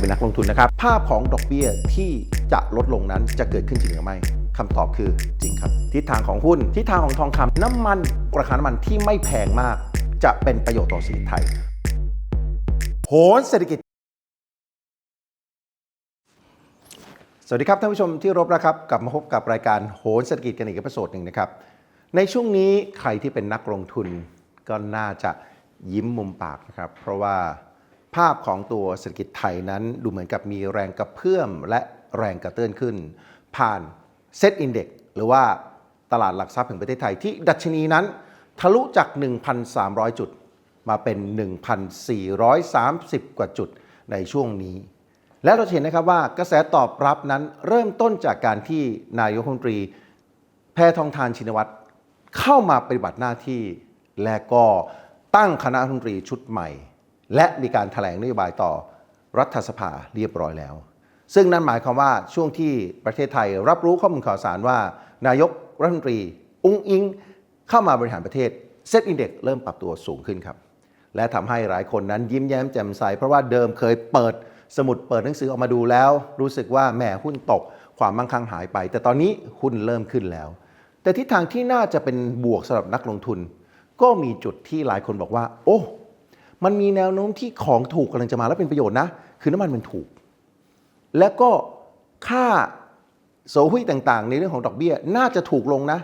เป็นนักลงทุนนะครับ ภาพของดอกเบี้ยที่จะลดลงนั้นจะเกิดขึ้นจริงหรือไม่คำตอบคือจริงครับ ทิศทางของหุ้น ทิศทางของทองคำน้ำมันราคาน้ำมันที่ไม่แพงมาก จะเป็นประโยชน์ต่อเศรษฐกิจไทยโหนเศรษฐกิจ สวัสดีครับท่านผู้ชมที่รบนะครับ กลับมาพบกับรายการโหนเศรษฐกิจกันอีกเอพิโซดหนึ่งนะครับ ในช่วงนี้ใครที่เป็นนักลงทุนก็น่าจะยิ้มมุมปากนะครับ เพราะว่า ภาพของตัวเศรษฐกิจไทยนั้นดูเหมือนกับมีแรงกระเพื่อมและแรงกระเตื้อนขึ้น ผ่านเซตอินเด็กหรือว่าตลาดหลักทรัพย์แห่งประเทศไทยที่ดัชนีนั้น ทะลุจาก 1,300 จุด มาเป็น 1,430 กว่าจุดในช่วงนี้ และเราเห็นนะครับว่ากระแสตอบรับนั้นเริ่มต้นจากการที่นายกรัฐมนตรี แพทองทานชินวัตรเข้ามาปฏิบัติหน้าที่ และก็ตั้งคณะรัฐมนตรีชุดใหม่ และมีการถแถลงนโยบายต่อรัฐสภาเรียบร้อยแล้ว ซึ่งนั่นหมายความว่าช่วงที่ประเทศไทยรับรู้ข้อมูลข่าวสารว่า นายกรัฐมนตรี อุ้งอิง เข้ามาบริหารประเทศเซตอินเด็กเริ่มปรับตัวสูงขึ้นครับ และทำให้หลายคนนั้นยิ้มแย้มแจ่มใส เพราะว่าเดิมเคยเปิดสมุดเปิดหนังสือออกมาดูแล้ว รู้สึกว่าแหมหุ้นตก ความมั่งคั่งหายไป แต่ตอนนี้หุ้นเริ่มขึ้นแล้ว แต่ทิศทางที่น่าจะเป็นบวกสำหรับนักลงทุน ก็มีจุดที่หลายคนบอกว่า โอ้ มันมีแนวโน้มที่ของถูกกำลังจะมาแล้วเป็นประโยชน์นะ คือน้ำมันมันถูก และก็ค่าโสหุ้ยต่างๆ ในเรื่องของดอกเบี้ยน่าจะถูกลงนะ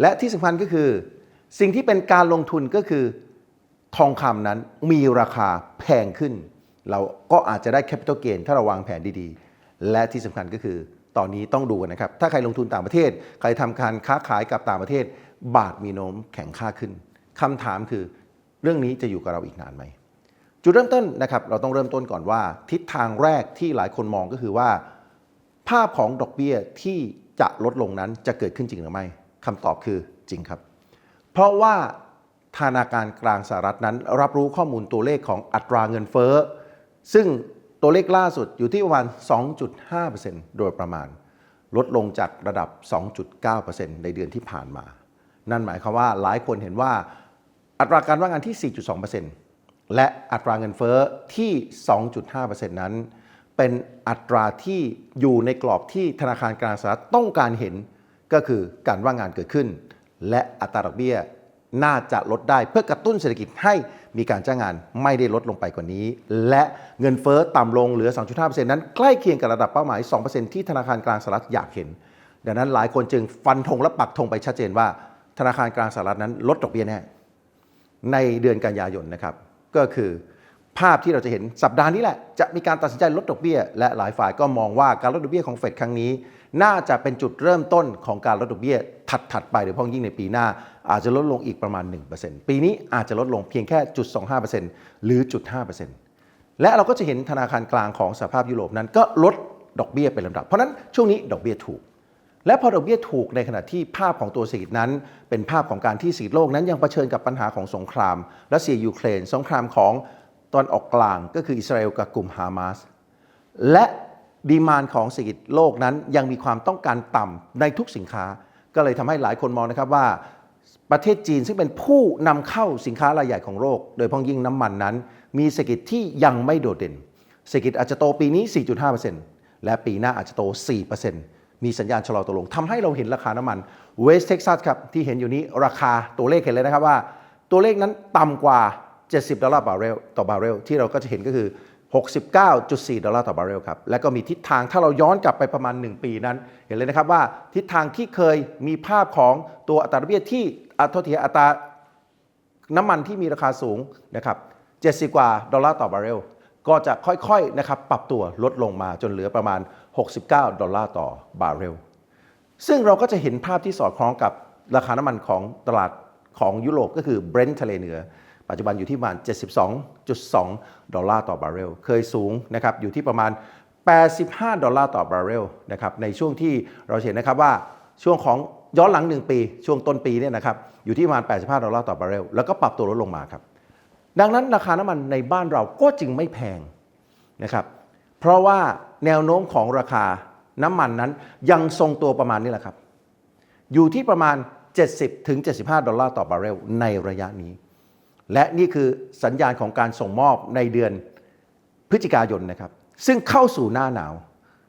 และที่สำคัญก็คือ สิ่งที่เป็นการลงทุนก็คือ ทองคำนั้นมีราคาแพงขึ้น เราก็อาจจะได้แคปิตอลเกนถ้าเราวางแผนดีๆ และที่สำคัญก็คือตอนนี้ต้องดูกันนะครับ ถ้าใครลงทุนต่างประเทศ ใครทำการค้าขายกับต่างประเทศ บาทมีโน้มแข็งค่าขึ้นคำถามคือ เรื่องนี้จะอยู่กับเราอีกนานไหมจุดเริ่มต้นนะครับเราต้องเริ่มต้นก่อนว่า ทิศทางแรกที่หลายคนมองก็คือว่า ภาพของดอกเบี้ยที่จะลดลงนั้นจะเกิดขึ้นจริงหรือไม่คำตอบคือจริงครับ เพราะว่าธนาคารกลางสหรัฐนั้น รับรู้ข้อมูลตัวเลขของอัตราเงินเฟ้อ ซึ่งตัวเลขล่าสุดอยู่ที่ประมาณ 2.5%โดยประมาณ ลดลงจากระดับ 2.9%ในเดือนที่ผ่านมา นั่นหมายความว่าหลายคนเห็นว่า อัตราการว่างงานที่ 4.2%และอัตราเงินเฟ้อที่ 2.5%นั้น เป็นอัตราที่อยู่ในกรอบที่ธนาคารกลางสหรัฐต้องการเห็นก็คือการว่างงานเกิดขึ้น และอัตราดอกเบี้ยน่าจะลดได้เพื่อกระตุ้นเศรษฐกิจให้มีการจ้างงานไม่ได้ลดลงไปกว่านี้ และเงินเฟ้อต่ำลงเหลือ 2.5%นั้นใกล้เคียงกับระดับเป้าหมาย 2%ที่ธนาคารกลางสหรัฐอยากเห็น ดังนั้นหลายคนจึงฟันธงและปักธงไปชัดเจนว่า ธนาคารกลางสหรัฐนั้นลดดอกเบี้ยแน่ ในเดือนกันยายนนะครับ ก็คือภาพที่เราจะเห็นสัปดาห์นี้แหละ จะมีการตัดสินใจลดดอกเบี้ย และหลายฝ่ายก็มองว่าการลดดอกเบี้ยของเฟดครั้งนี้ น่าจะเป็นจุดเริ่มต้นของการลดดอกเบี้ยถัดๆไปโดยเฉพาะยิ่งในปีหน้า อาจจะลดลงอีกประมาณ 1%ปีนี้อาจจะลดลงเพียงแค่จุด25%หรือจุด5%และเราก็จะเห็นธนาคารกลางของสหภาพยุโรปนั้นก็ลดดอกเบี้ยเป็นลำดับ เพราะฉะนั้นช่วงนี้ดอกเบี้ยถูก และพอดอกเบี้ยถูกในขณะที่ภาพของตัวเศรษฐกิจนั้น เป็นภาพของการที่เศรษฐโลกนั้นยังเผชิญกับปัญหาของสงครามรัสเซียยูเครน สงครามของตอนออกกลางก็คืออิสราเอลกับกลุ่มฮามาสและดีมานของเศรษฐกิจโลกนั้นยังมีความต้องการต่ำในทุกสินค้า ก็เลยทำให้หลายคนมองนะครับว่าประเทศจีนซึ่งเป็นผู้นำเข้าสินค้ารายใหญ่ของโลก โดยพ้องยิ่งน้ำมันนั้น มีเศรษฐกิจที่ยังไม่โดดเด่น เศรษฐกิจอาจจะโตปีนี้ 4.5%และปีหน้าอาจจะโต 4% มีสัญญาณชะลอตัวลงทำให้เราเห็นราคาน้ำมันเวสเท็กซัสครับที่เห็นอยู่นี้ราคาตัวเลขเห็นเลยนะครับว่า ตัวเลขนั้นต่ำกว่า 70 ดอลลาร์บาร์เรลต่อบาร์เรลที่เราก็จะเห็นก็คือ 69.4 ดอลลาร์ต่อบาร์เรลครับ และก็มีทิศทางถ้าเราย้อนกลับไปประมาณ 1 ปีนั้น เห็นเลยนะครับว่าทิศทางที่เคยมีภาพของตัวอัตราดอกเบี้ยที่อัตราอัตราน้ำมันที่มีราคาสูงนะครับ70 กว่าดอลลาร์ต่อบาร์เรล ก็จะค่อยๆนะครับปรับตัวลดลงมาจนเหลือประมาณ 69 ดอลลาร์ต่อบาร์เรล ซึ่งเราก็จะเห็นภาพที่สอดคล้องกับราคาน้ำมันของตลาดของยุโรปก็คือเบรนท์ทะเลเหนือ ปัจจุบันอยู่ที่ประมาณ 72.2 ดอลลาร์ต่อบาร์เรล เคยสูงนะครับอยู่ที่ประมาณ 85 ดอลลาร์ต่อบาร์เรลนะครับในช่วงที่เราเห็นนะครับว่าช่วงของย้อนหลัง 1 ปี ช่วงต้นปีเนี่ยนะครับอยู่ที่ประมาณ 85 ดอลลาร์ต่อบาร์เรล แล้วก็ปรับตัวลดลงมาครับ ดังนั้นราคาน้ำมันในบ้านเราก็จึงไม่แพงนะครับ เพราะว่าแนวโน้มของราคาน้ำมันนั้นยังทรงตัวประมาณนี้แหละครับ อยู่ที่ประมาณ 70ถึง75 ดอลลาร์ต่อบาร์เรลในระยะนี้ และนี่คือสัญญาณของการส่งมอบในเดือนพฤศจิกายนนะครับ ซึ่งเข้าสู่หน้าหนาว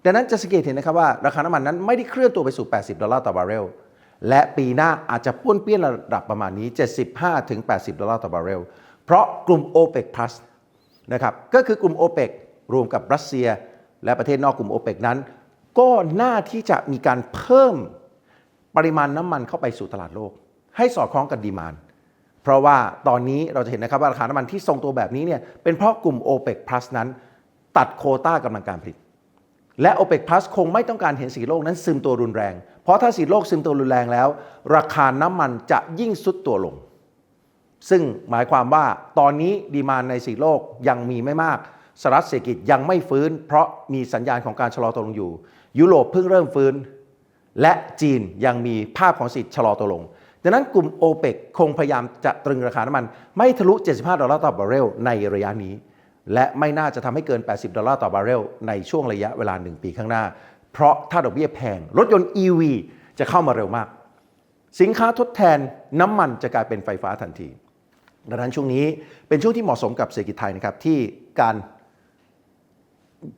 ดังนั้นจะสังเกตเห็นนะครับว่าราคาน้ำมันนั้นไม่ได้เคลื่อนตัวไปสู่ 80 ดอลลาร์ต่อบาร์เรลและปีหน้าอาจจะป้วนเปี้ยนระดับประมาณนี้ 75ถึง80 ดอลลาร์ต่อบาร์เรล เพราะกลุ่ม OPEC Plus นะครับก็คือกลุ่ม OPEC รวมกับรัสเซีย และประเทศนอกกลุ่ม OPEC นั้น ก็น่าที่จะมีการเพิ่มปริมาณน้ำมันเข้าไปสู่ตลาดโลก ให้สอดคล้องกับดีมานเพราะว่าตอนนี้เราจะเห็นนะครับว่าราคาน้ำมันที่ทรงตัวแบบนี้เนี่ยเป็นเพราะกลุ่ม OPEC Plus นั้น ตัดโคต้ากำลังการผลิตและ OPEC Plus คงไม่ต้องการเห็นสีโลกนั้นซึมตัวรุนแรง เพราะถ้าสีโลกซึมตัวรุนแรงแล้ว ราคาน้ำมันจะยิ่งซุดตัวลง ซึ่งหมายความว่าตอนนี้ดีมานในสีโลกยังมีไม่มากสหรัฐเศรษฐกิจยังไม่ฟื้น เพราะมีสัญญาณของการชะลอตัวลงอยู่ ยุโรปเพิ่งเริ่มฟื้น และจีนยังมีภาพของสิทธิ์ชะลอตัวลงดังนั้นกลุ่ม o p e ปคงพยายามจะตรึงราคาน้ำมัน ไม่ทะลุ 75 ดอลลาร์ต่อบาร์เรลในระยะนี้ และไม่น่าจะทำให้เกิน 80 ดอลลาร์ต่อบาร์เรลในช่วงระยะเวลา 1 ปีข้างหน้า เพราะถ้าดอกเบี้ยแพง รถยนต์ EV จะเข้ามาเร็วมาก สินค้าทดแทนน้ำมันจะกลายเป็นไฟฟ้าทันที ดังนั้นช่วงนี้เป็นช่วงที่เหมาะสมกับเศรษฐกิจไทยนะครับที่การ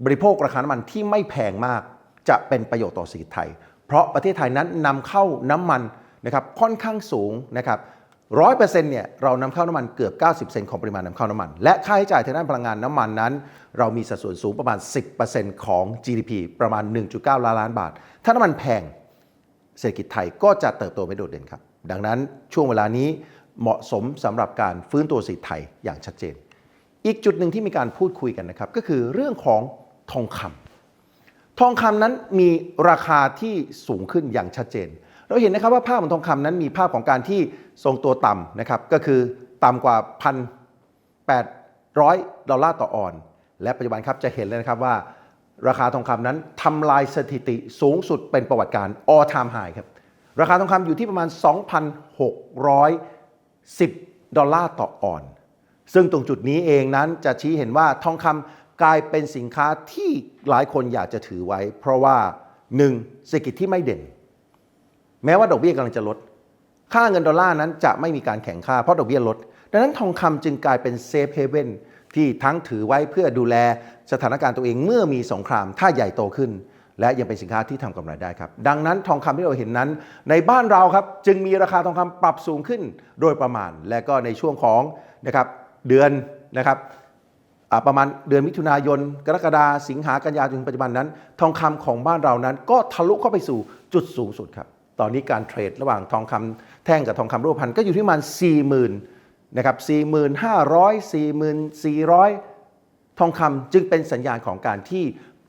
บริโภคราคาน้ำมันที่ไม่แพงมากจะเป็นประโยชน์ต่อเศรษฐกิจไทย เพราะประเทศไทยนั้นนำเข้าน้ำมันนะครับค่อนข้างสูงนะครับร้อยเปอร์เซ็นต์เนี่ยเรานำเข้าน้ำมันเกือบ 90เซนของปริมาณนำเข้าน้ำมัน และค่าใช้จ่ายทางด้านพลังงานน้ำมันนั้น เรามีสัดส่วนสูงประมาณ 10%ของ GDP ประมาณ 1.9 ล้านล้านบาท ถ้าน้ำมันแพงเศรษฐกิจไทยก็จะเติบโตไม่โดดเด่นครับ ดังนั้นช่วงเวลานี้ เหมาะสมสำหรับการฟื้นตัวเศรษฐไทยอย่างชัดเจน อีกจุดหนึ่งที่มีการพูดคุยกันนะครับ ก็คือเรื่องของทองคำทองคำนั้นมีราคาที่สูงขึ้นอย่างชัดเจน เราเห็นนะครับว่าภาพของทองคำนั้นมีภาพของการที่ทรงตัวต่ำนะครับก็คือต่ำกว่า1,800ดอลลาร์ต่อออน และปัจจุบันครับจะเห็นเลยนะครับว่าราคาทองคำนั้นทำลายสถิติสูงสุดเป็นประวัติการ all time high ครับ ราคาทองคำอยู่ที่ประมาณ 10 ดอลลาร์ต่อออนซ์ซึ่งตรงจุดนี้เองนั้นจะชี้เห็นว่าทองคำกลายเป็นสินค้าที่หลายคนอยากจะถือไว้ เพราะว่า 1. เศรษฐกิจที่ไม่เด่น แม้ว่าดอกเบี้ยกำลังจะลด ค่าเงินดอลลาร์นั้นจะไม่มีการแข่งค่าเพราะดอกเบี้ยลด ดังนั้นทองคำจึงกลายเป็นเซฟเฮเว่นที่ทั้งถือไว้เพื่อดูแลสถานการณ์ตัวเองเมื่อมีสงครามถ้าใหญ่โตขึ้น และยังเป็นสินค้าที่ทำกำไรได้ครับ ดังนั้นทองคำที่เราเห็นนั้น ในบ้านเราครับจึงมีราคาทองคำปรับสูงขึ้นโดยประมาณ และก็ในช่วงของนะครับเดือนนะครับประมาณเดือนมิถุนายน กรกฎาสิงหากันยาจนถึงปัจจุบันนั้น ทองคำของบ้านเรานั้น ก็ทะลุเข้าไปสู่จุดสูงสุดครับตอนนี้การเทรดระหว่างทองคำแท่งกับทองคำรูปพรรณก็อยู่ที่ประมาณ 40,000นะครับ45,000 44,000 ทองคำจึงเป็นสัญญาณของการที่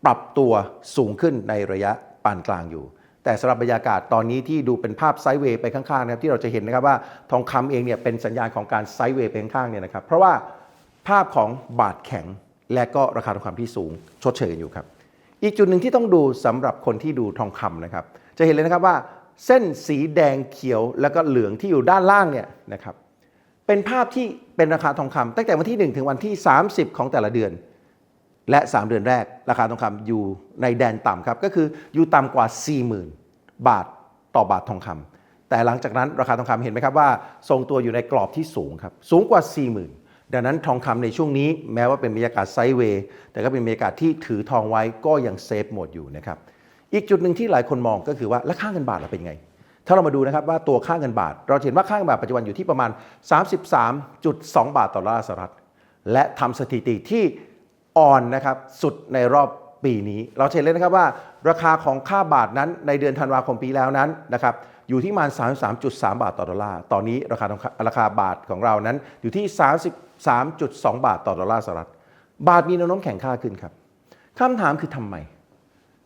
ปรับตัวสูงขึ้นในระยะปานกลางอยู่ แต่สำหรับบรรยากาศตอนนี้ที่ดูเป็นภาพไซด์เวย์ไปข้างๆนะครับที่เราจะเห็นนะครับว่าทองคำเองเนี่ยเป็นสัญญาณของการไซด์เวย์ไปข้างๆเนี่ยนะครับเพราะว่าภาพของบาทแข็งและก็ราคาทองคำที่สูงชดเชยกันอยู่ครับ อีกจุดหนึ่งที่ต้องดูสำหรับคนที่ดูทองคำนะครับ จะเห็นเลยนะครับว่า เส้นสีแดงเขียวแล้วก็เหลืองที่อยู่ด้านล่างเนี่ยนะครับเป็นภาพที่เป็นราคาทองคำตั้งแต่วันที่ 1 ถึงวันที่ 30 ของแต่ละเดือน และ 3 เดือนแรก ราคาทองคำอยู่ในแดนต่ำครับ ก็คืออยู่ต่ำกว่า 40,000 บาทต่อบาททองคำแต่หลังจากนั้นราคาทองคำเห็นไหมครับว่า ทรงตัวอยู่ในกรอบที่สูงครับ สูงกว่า 40,000 ดังนั้นทองคำในช่วงนี้แม้ว่าเป็นบรรยากาศไซเวย์ แต่ก็เป็นบรรยากาศที่ถือทองไว้ก็ยังเซฟโหมดอยู่นะครับ อีกจุดหนึ่งที่หลายคนมองก็คือว่าแล้วค่าเงินบาทเราเป็นยังไง ถ้าเรามาดูนะครับว่าตัวค่าเงินบาท เราเห็นว่าค่าเงินบาทปัจจุบันอยู่ที่ประมาณ 33.2 บาทต่อดอลลาร์สหรัฐ และทำสถิติที่ อ่อนนะครับสุดในรอบปีนี้ เราเห็นเลยนะครับว่า ราคาของค่าบาทนั้นในเดือนธันวาคมปีแล้วนั้นนะครับอยู่ที่ประมาณ 33.3 บาทต่อดอลลาร์ ตอนนี้ราคาทองราคาบาทของเรานั้นอยู่ที่ 33.2 บาทต่อดอลลาร์สหรัฐ บาทมีแนวโน้มแข็งค่าขึ้นครับคำถามคือทำไม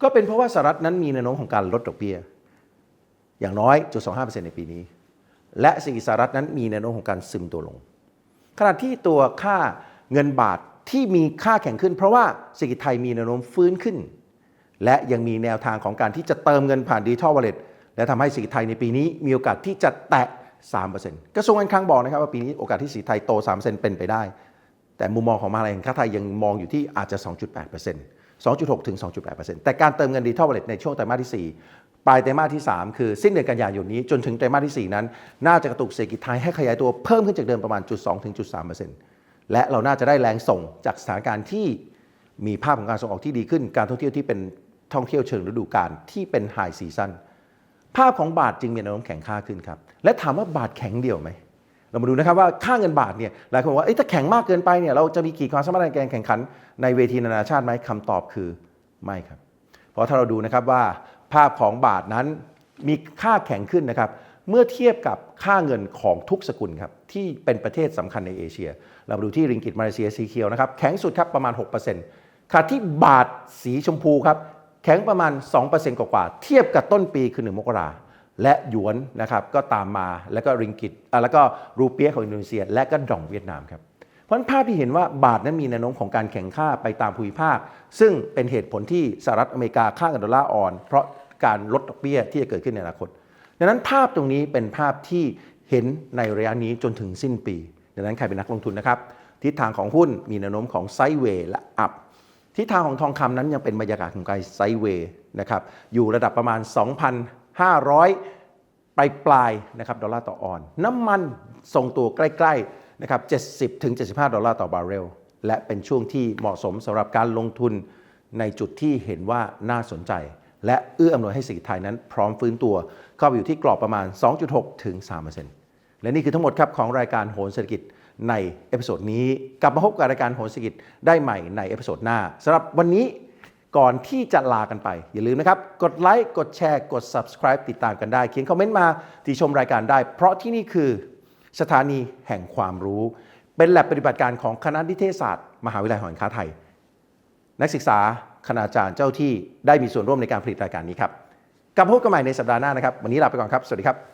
ก็เป็นเพราะว่าสหรัฐนั้นมีแนวโน้มของการลดดอกเบี้ย อย่างน้อยจุด25%ในปีนี้ และเศรษฐกิจสหรัฐนั้นมีแนวโน้มของการซึมตัวลง ขณะที่ตัวค่าเงินบาท ที่มีค่าแข็งขึ้น เพราะว่าเศรษฐกิจไทยมีแนวโน้มฟื้นขึ้น และยังมีแนวทางของการที่จะเติมเงินผ่านดิจิทัลวอลเล็ตและทำให้เศรษฐกิจไทยในปีนี้มีโอกาสที่จะแตะ 3%กระทรวงการคลังบอกนะครับว่าปีนี้โอกาสที่เศรษฐกิจไทยโต 3%เป็นไปได้ แต่มุมมองของมหาลัยแห่งชาติไทยยังมองอยู่ที่อาจจะ 2.8% 2.6 ถึง 2.8%แต่การเติมเงินดิจิทัลวอลเล็ตในช่วงไตรมาสที่ 4 ปลายไตรมาสที่ 3 คือสิ้นเดือนกันยายนนี้จนถึงไตรมาสที่ 4 นั้น น่าจะกระตุกเศรษฐกิจไทยให้ขยายตัวเพิ่มขึ้นจากเดิมประมาณ 0.2 ถึง 0.3% และเราน่าจะได้แรงส่งจากสถานการณ์ที่มีภาพของการส่งออกที่ดีขึ้น การท่องเที่ยวที่เป็นท่องเที่ยวเชิงฤดูกาลที่เป็นไฮซีซันภาพของบาทจึงมีแนวโน้มแข็งค่าขึ้นครับ และถามว่าบาทแข็งเดียวไหม เรามาดูนะครับว่าค่าเงินบาทเนี่ยหลายคนบอกว่าถ้าแข็งมากเกินไปเนี่ยเราจะมีขีดความสามารถในการแข่งขันในเวทีนานาชาติไหมคำตอบคือไม่ครับ เพราะถ้าเราดูนะครับว่าภาพของบาทนั้นมีค่าแข็งขึ้นนะครับเมื่อเทียบกับค่าเงินของทุกสกุลครับที่เป็นประเทศสำคัญในเอเชีย เรามาดูที่ริงกิตมาเลเซียสีเขียวนะครับแข็งสุดครับประมาณ6%ขณะที่บาทสีชมพูครับแข็งประมาณ 2%กว่าๆเทียบกับต้นปีคือ 1 มกราและหยวนนะครับก็ตามมาแล้วก็ริงกิตแล้วก็รูเปียของอินโดนีเซีย และก็ดองเวียดนามครับเพราะนั้นภาพที่เห็นว่าบาทนั้นมีแนวโน้มของการแข่งค่าไปตามภูมิภาค ซึ่งเป็นเหตุผลที่สหรัฐอเมริกาค่าเงินดอลลาร์อ่อน เพราะการลดดอกเบี้ยที่จะเกิดขึ้นในอนาคต ดังนั้นภาพตรงนี้เป็นภาพที่เห็นในระยะนี้จนถึงสิ้นปี ดังนั้นใครเป็นนักลงทุนนะครับ ทิศทางของหุ้นมีแนวโน้มของไซด์เวย์และอัพทิศทางของทองคำนั้นยังเป็นบรรยากาศของการไซด์เวย์นะครับอยู่ระดับประมาณ 2,500 ปลายปลายๆนะครับดอลลาร์ต่อออนน้ำมันทรงตัวใกล้ๆนะครับ70ถึง75 ดอลลาร์ต่อบาร์เรลและเป็นช่วงที่เหมาะสมสำหรับการลงทุนในจุดที่เห็นว่าน่าสนใจ และเอื้ออำนวยให้เศรษฐกิไทยนั้นพร้อมฟื้นตัวเข้าไปอยู่ที่กรอบประมาณ 2.6 ถึง 3% และนี่คือทั้งหมดครับของรายการโหนเศรษฐกิจในเอพิโซดนี้ กลับมาพบกับรายการโหนเศรษฐกิจได้ใหม่ในเอพิโซดหน้าสำหรับวันนี้ก่อนที่จะลากันไป อย่าลืมนะครับ กดไลค์กดแชร์กด subscribe ติดตามกันได้ เขียนคอมเมนต์มาที่ชมรายการได้ เพราะที่นี่คือสถานีแห่งความรู้ เป็นแลบปฏิบัติการของคณะนิเทศศาสตร์ มหาวิทยาลัยหอการค้าไทย นักศึกษาคณาจารย์เจ้าที่ได้มีส่วนร่วมในการผลิตรายการนี้ครับกลับมาพบกันใหม่ในสัปดาห์หน้านะครับ วันนี้ลาไปก่อนครับ สวัสดีครับ